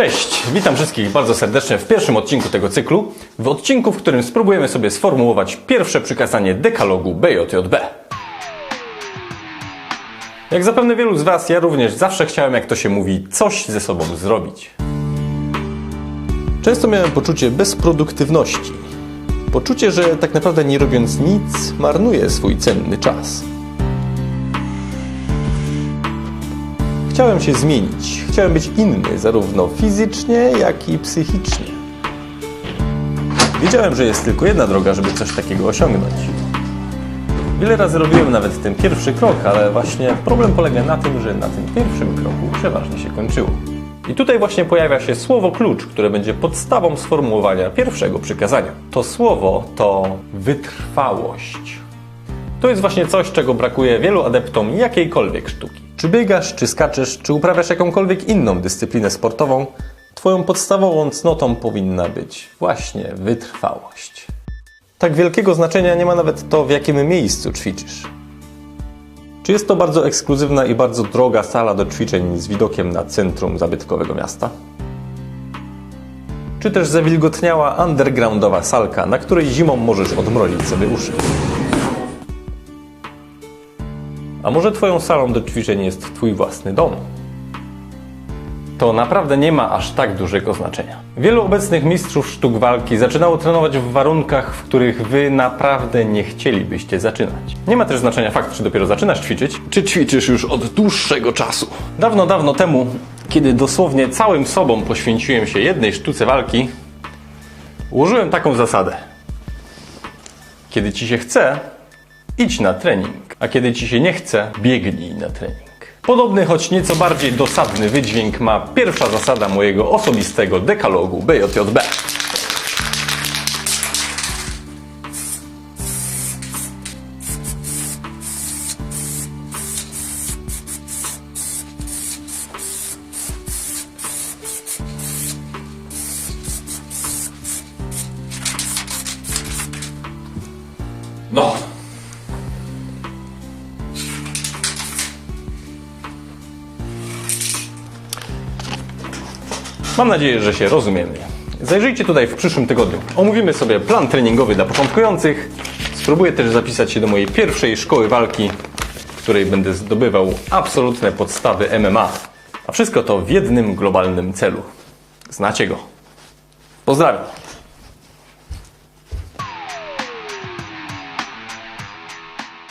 Cześć, witam wszystkich bardzo serdecznie w pierwszym odcinku tego cyklu. W odcinku, w którym spróbujemy sobie sformułować pierwsze przykazanie dekalogu BJJB. Jak zapewne wielu z Was, ja również zawsze chciałem, jak to się mówi, coś ze sobą zrobić. Często miałem poczucie bezproduktywności. Poczucie, że tak naprawdę nie robiąc nic, marnuję swój cenny czas. Chciałem się zmienić. Chciałem być inny, zarówno fizycznie, jak i psychicznie. Wiedziałem, że jest tylko jedna droga, żeby coś takiego osiągnąć. Wiele razy robiłem nawet ten pierwszy krok, ale właśnie problem polega na tym, że na tym pierwszym kroku przeważnie się kończyło. I tutaj właśnie pojawia się słowo klucz, które będzie podstawą sformułowania pierwszego przykazania. To słowo to wytrwałość. To jest właśnie coś, czego brakuje wielu adeptom jakiejkolwiek sztuki. Czy biegasz, czy skaczesz, czy uprawiasz jakąkolwiek inną dyscyplinę sportową, Twoją podstawową cnotą powinna być właśnie wytrwałość. Tak wielkiego znaczenia nie ma nawet to, w jakim miejscu ćwiczysz. Czy jest to bardzo ekskluzywna i bardzo droga sala do ćwiczeń z widokiem na centrum zabytkowego miasta? Czy też zawilgotniała undergroundowa salka, na której zimą możesz odmrozić sobie uszy? A może Twoją salą do ćwiczeń jest Twój własny dom? To naprawdę nie ma aż tak dużego znaczenia. Wielu obecnych mistrzów sztuk walki zaczynało trenować w warunkach, w których Wy naprawdę nie chcielibyście zaczynać. Nie ma też znaczenia fakt, czy dopiero zaczynasz ćwiczyć, czy ćwiczysz już od dłuższego czasu. Dawno, dawno temu, kiedy dosłownie całym sobą poświęciłem się jednej sztuce walki, ułożyłem taką zasadę. Kiedy ci się chce, idź na trening, a kiedy ci się nie chce, biegnij na trening. Podobny, choć nieco bardziej dosadny wydźwięk ma pierwsza zasada mojego osobistego dekalogu BJJB. No, Mam nadzieję, że się rozumiemy. Zajrzyjcie tutaj w przyszłym tygodniu. Omówimy sobie plan treningowy dla początkujących. Spróbuję też zapisać się do mojej pierwszej szkoły walki, w której będę zdobywał absolutne podstawy MMA. A wszystko to w jednym globalnym celu. Znacie go. Pozdrawiam.